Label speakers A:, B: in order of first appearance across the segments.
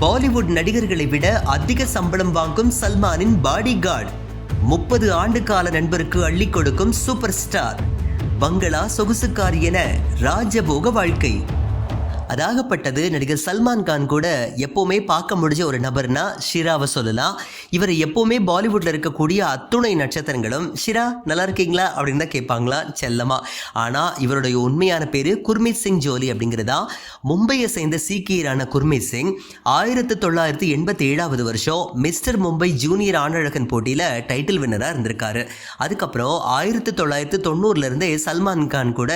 A: பாலிவுட் நடிகர்களை விட அதிக சம்பளம் வாங்கும் சல்மானின் பாடி கார்டு முப்பது ஆண்டு கால நண்பருக்கு அள்ளி கொடுக்கும் சூப்பர் ஸ்டார். பங்களா சொகுசுக்கார் என ராஜபோக வாழ்க்கை. அதாகப்பட்டது நடிகர் சல்மான் கான் கூட எப்போவுமே பார்க்க முடிஞ்ச ஒரு நபர்னா ஷிராவை சொல்லலாம். இவர் எப்போவுமே பாலிவுட்டில் இருக்கக்கூடிய அத்துணை நட்சத்திரங்களும் ஷிரா நல்லா இருக்கீங்களா? அப்படின்னு தான் கேட்பாங்களா செல்லமா. ஆனால் இவருடைய உண்மையான பேர் குர்மித் சிங் ஜோலி அப்படிங்கிறதா? மும்பையை சேர்ந்த சீக்கியரான குர்மீத் சிங் ஆயிரத்தி தொள்ளாயிரத்தி எண்பத்தி ஏழாவது வருஷம் மிஸ்டர் மும்பை ஜூனியர் ஆணழகன் போட்டியில் டைட்டில் வின்னராக இருந்திருக்காரு. அதுக்கப்புறம் ஆயிரத்தி தொள்ளாயிரத்தி தொண்ணூறுலேருந்தே சல்மான் கான் கூட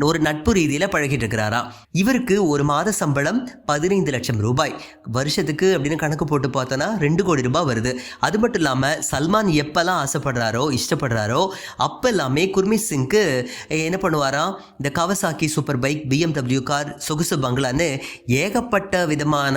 A: ஒரு நட்பு ரீதியில் பழகிட்டு இருக்கிறாராம் இவருக்கு ஒரு மாத சம்பளம் பதினைந்து லட்சம் ரூபாய். வருஷத்துக்கு அப்படின்னு கணக்கு போட்டு பார்த்தோன்னா ரெண்டு கோடி ரூபாய் வருது. அது மட்டும் இல்லாமல் சல்மான் எப்போல்லாம் ஆசைப்படுறாரோ இஷ்டப்படுறாரோ அப்போ எல்லாமே குர்மீத் சிங்க்கு என்ன பண்ணுவாராம்? இந்த Kawasaki super bike BMW car சொகுசு வாங்கலான்னு ஏகப்பட்ட விதமான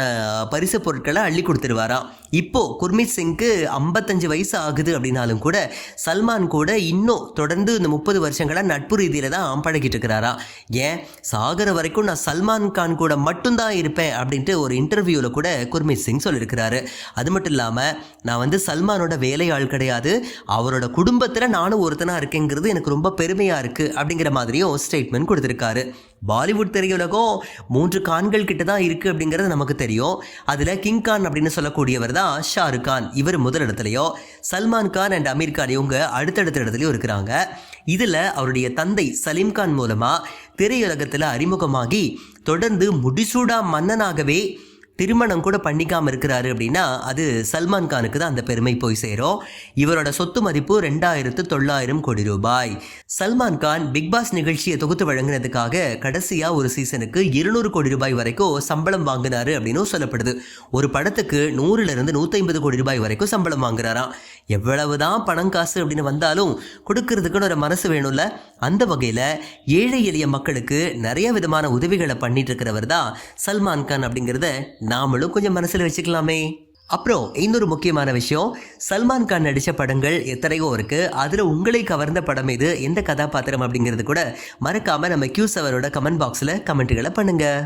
A: பரிசு பொருட்களை அள்ளி கொடுத்துருவாராம். இப்போ குர்மீத் சிங்க்கு ஐம்பத்தஞ்சு வயசு ஆகுது அப்படின்னாலும் கூட சல்மான் கூட இன்னும் தொடர்ந்து இந்த முப்பது வருஷங்களாக நட்பு ரீதியில் தான் பழகிட்டு இருக்கிறாராம். ஏன்? சாகர வரைக்கும் நான் சல்மான் கான் கூட மட்டும்தான் இருப்பேன் அப்படின்ட்டு ஒரு இன்டர்வியூவில் கூட குர்மீத் சிங் சொல்லியிருக்கிறாரு. அது மட்டும் இல்லாமல் நான் வந்து சல்மானோட வேலையாள் கிடையாது. அவரோட குடும்பத்தில் நானும் ஒருத்தனாக இருக்கேங்கிறது எனக்கு ரொம்ப பெருமையாக இருக்குது அப்படிங்கிற மாதிரியும் ஸ்டேட்மெண்ட் கொடுத்துருக்காரு. பாலிவுட் திரையுலகம் மூன்று கான்கள் கிட்ட தான் இருக்குது அப்படிங்கிறது நமக்கு தெரியும். அதில் கிங் கான் அப்படின்னு சொல்லக்கூடியவர் தான் ஷாருக் கான். இவர் முதலிடத்துலையோ சல்மான் கான் அண்ட் அமீர் கான் இவங்க அடுத்தடுத்த இடத்துலையும் இருக்கிறாங்க. இதில் அவருடைய தந்தை சலீம் கான் மூலமாக திரையுலகத்தில் அறிமுகமாகி தொடர்ந்து முடிசூடா மன்னனாகவே திருமணம் கூட பண்ணிக்காமல் இருக்கிறாரு அப்படின்னா அது சல்மான் கானுக்கு தான் அந்த பெருமை போய் சேரும். இவரோட சொத்து மதிப்பு ரெண்டாயிரத்து தொள்ளாயிரம் கோடி ரூபாய். சல்மான் கான் பிக் பாஸ் நிகழ்ச்சியை தொகுத்து வழங்கினதுக்காக கடைசியாக ஒரு சீசனுக்கு இருநூறு கோடி ரூபாய் வரைக்கும் சம்பளம் வாங்கினாரு அப்படின்னு சொல்லப்படுது. ஒரு படத்துக்கு நூறுலேருந்து நூற்றி ஐம்பது கோடி ரூபாய் வரைக்கும் சம்பளம் வாங்குறாராம். எவ்வளவுதான் பணம் காசு அப்படின்னு வந்தாலும் கொடுக்கறதுக்குன்னு ஒரு மனசு வேணும்ல? அந்த வகையில் ஏழை எளிய மக்களுக்கு நிறைய விதமான உதவிகளை பண்ணிட்டு இருக்கிறவர் தான் சல்மான் கான் அப்படிங்கிறத நாமளும் கொஞ்சம் மனசில் வச்சுக்கலாமே. அப்புறம் இன்னொரு முக்கியமான விஷயம் சல்மான் கான் நடித்த படங்கள் எத்தனையோ இருக்குது அதில் உங்களை கவர்ந்த படம் இது எந்த கதாபாத்திரம் அப்படிங்கிறது கூட மறக்காமல் நம்ம கியூஸ் அவரோட கமெண்ட் பாக்ஸில் கமெண்ட்டுகளை பண்ணுங்கள்